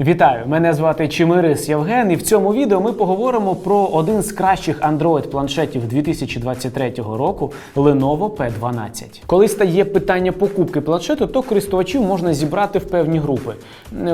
Вітаю! Мене звати Чимирис Євген, і в цьому відео ми поговоримо про один з кращих Android-планшетів 2023 року Lenovo P12. Коли стає питання покупки планшету, то користувачів можна зібрати в певні групи.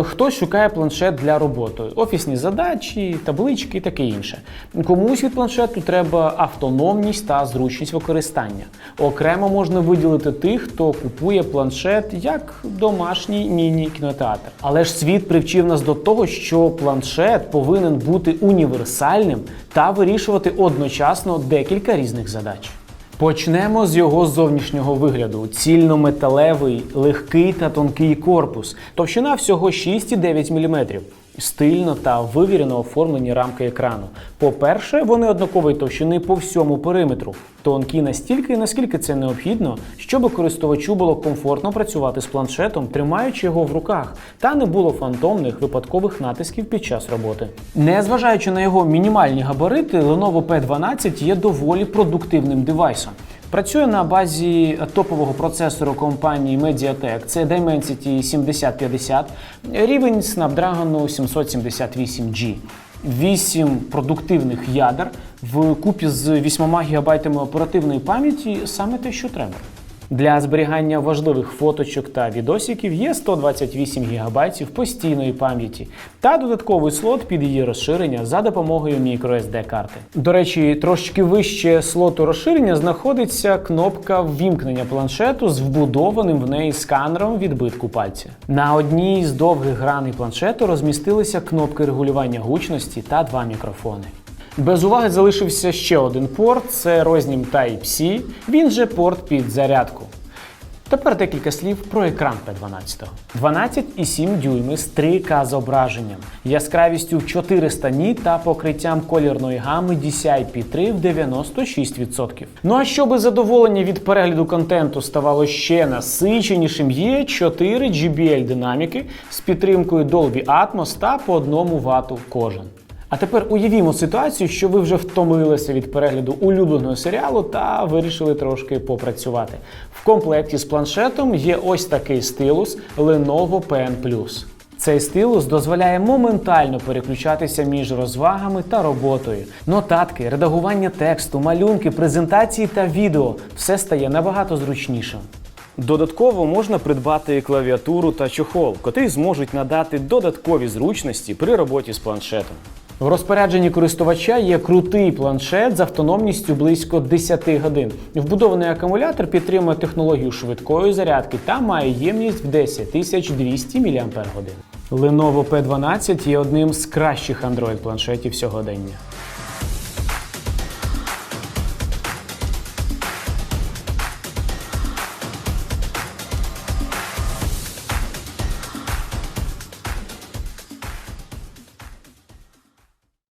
Хтось шукає планшет для роботи, офісні задачі, таблички і таке інше. Комусь від планшету треба автономність та зручність використання. Окремо можна виділити тих, хто купує планшет як домашній міні-кінотеатр. Але ж світ привчив нас до того, що планшет повинен бути універсальним та вирішувати одночасно декілька різних задач. Почнемо з його зовнішнього вигляду: цільнометалевий, легкий та тонкий корпус, товщина всього 6,9 мм. Стильно та вивірено оформлені рамки екрану. По-перше, вони однакової товщини по всьому периметру, тонкі настільки, наскільки це необхідно, щоб користувачу було комфортно працювати з планшетом, тримаючи його в руках, та не було фантомних випадкових натисків під час роботи. Незважаючи на його мінімальні габарити, Lenovo P12 є доволі продуктивним девайсом. Працює на базі топового процесору компанії Mediatek, це Dimensity 7050, рівень Snapdragon 778G. 8 продуктивних ядер в купі з 8 ГБ оперативної пам'яті саме те, що треба. Для зберігання важливих фоточок та відосиків є 128 ГБ постійної пам'яті та додатковий слот під її розширення за допомогою microSD карти. До речі, трошки вище слоту розширення знаходиться кнопка ввімкнення планшету з вбудованим в неї сканером відбитку пальця. На одній з довгих граней планшету розмістилися кнопки регулювання гучності та два мікрофони. Без уваги залишився ще один порт це рознім Type-C, він же порт під зарядку. Тепер декілька слів про екран P12. 12,7 дюйми з 3К зображенням, яскравістю 400 ніт та покриттям колірної гами DCI-P3 в 96%. Ну а щоб задоволення від перегляду контенту ставало ще насиченішим, є 4 GBL динаміки з підтримкою Dolby Atmos та по 1 Вт кожен. А тепер уявімо ситуацію, що ви вже втомилися від перегляду улюбленого серіалу та вирішили трошки попрацювати. В комплекті з планшетом є ось такий стилус Lenovo Pen Цей стилус дозволяє моментально переключатися між розвагами та роботою. Нотатки, редагування тексту, малюнки, презентації та відео все стає набагато зручнішим. Додатково можна придбати клавіатуру та чохол, котрі зможуть надати додаткові зручності при роботі з планшетом. В розпорядженні користувача є крутий планшет з автономністю близько 10 годин. Вбудований акумулятор підтримує технологію швидкої зарядки та має ємність в 10200 мАч. Lenovo P12 є одним з кращих Android планшетів сьогодення.